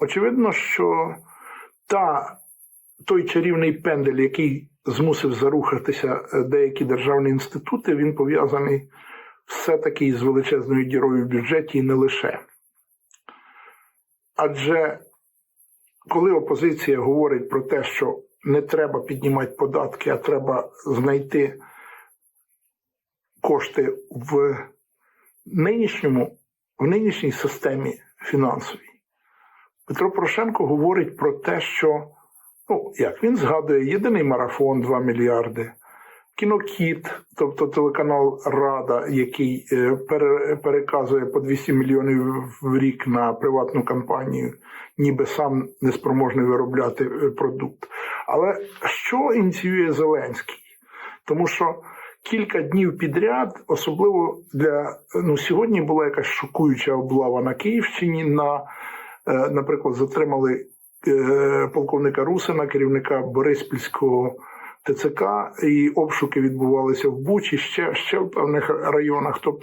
Очевидно, що та, той чарівний пендель, який змусив зарухатися е, деякі державні інститути, він пов'язаний все-таки із величезною дірою в бюджеті і не лише. Адже коли опозиція говорить про те, що не треба піднімати податки, а треба знайти кошти в нинішньому, в нинішній системі фінансовій, Петро Порошенко говорить про те, що ну, як він згадує єдиний марафон 2 мільярди, кінокіт, тобто телеканал Рада, який е, переказує по 200 мільйонів в рік на приватну кампанію, ніби сам неспроможний виробляти е, продукт. Але що ініціює Зеленський? Тому що кілька днів підряд, особливо для ну сьогодні була якась шокуюча облава на Київщині. На, наприклад, затримали е, полковника Русина, керівника Бориспільського ТЦК, і обшуки відбувалися в Бучі, ще, ще в певних районах. Тобто